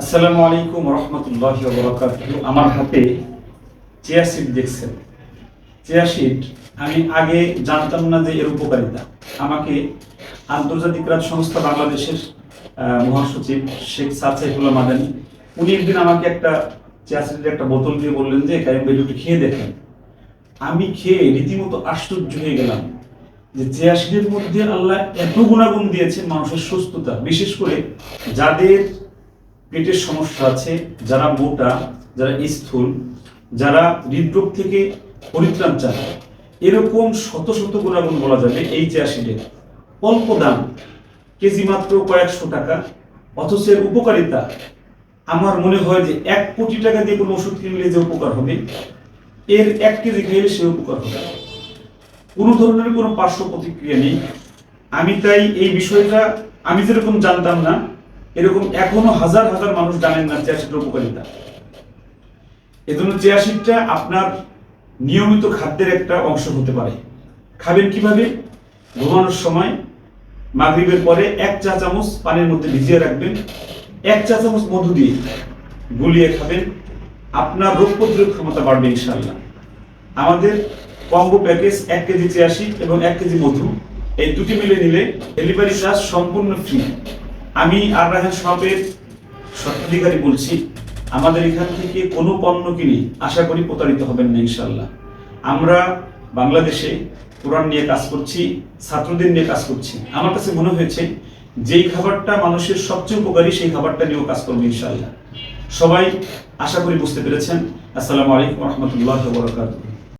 আসসালামু আলাইকুম রহমতুল্লাহ বরকাত আমার হাতে চেয়ার সিট দেখছেন। চেয়ার সিট আমি আগে জানতাম না যে এর উপকারিতা। আমাকে আন্তর্জাতিক রাজ সংস্থা বাংলাদেশের মহাসচিব শেখ সাদ সাইফুল্লাহ মাদানি, উনি একদিন আমাকে একটা চেয়ার সিটের একটা বোতল দিয়ে বললেন যে কারিম ভাই খেয়ে দেখেন। আমি খেয়ে রীতিমতো আশ্চর্য হয়ে গেলাম যে চেয়াশিদের মধ্যে আল্লাহ এত গুণাগুণ দিয়েছেন মানুষের সুস্থতা। বিশেষ করে যাদের পেটের সমস্যা আছে, যারা মোটা, যারা স্থূল, যারা হৃদরোগ থেকে পরিত্রাণ চায়। এরকম শত শত গুণাগুণ বলা যাবে এই চেয়াশিদের অল্প দাম, কেজি মাত্র কয়েকশো টাকা। অথচ এর উপকারিতা, আমার মনে হয় যে এক কোটি টাকা দিয়ে কোনো ওষুধ কিনলে যে উপকার হবে, এর এক কেজি খেলে সে উপকার হবে। কোনো ধরনের কোনো পার্শ্ব প্রতিক্রিয়া নেই। আমি তাই এই বিষয়টা, আমি যেরকম জানতাম না এরকম এখনও হাজার হাজার মানুষ জানেন না চেয়াশিটের উপকারিতা। এজন্য চেয়াশিটটা আপনার নিয়মিত খাদ্যের একটা অংশ হতে পারে। খাবেন কীভাবে? ঘুমানোর সময় মাগরিবের পরে এক চা চামচ পানির মধ্যে ভিজিয়ে রাখবেন। এক চা চামচ মধু দিয়ে গুলিয়ে খাবেন। আপনার রোগ প্রতিরোধ ক্ষমতা বাড়বে ইনশাল্লাহ আমাদের কম্বো প্যাকেজ এক কেজি চিয়াশি এবং এক কেজি মধু, এই দুটি মিলে নিলে ডেলিভারি চার্জ সম্পূর্ণ ফ্রি। আমি আর রাহেন শপের স্বত্বাধিকারী বলছি, আমাদের এখান থেকে কোনো পণ্য কিনে আশা করি প্রতারিত হবেন না ইনশাল্লাহ আমরা বাংলাদেশে কোরআন নিয়ে কাজ করছি, ছাত্রদের নিয়ে কাজ করছি। আমার কাছে মনে হয়েছে, যেই খাবারটা মানুষের সবচেয়ে উপকারী, সেই খাবারটা নিয়েও কাজ করব ইনশাল্লাহ সবাই আশা করি বুঝতে পেরেছেন। আসসালামু আলাইকুম রহমতুল্লাহ বরকাতুহ।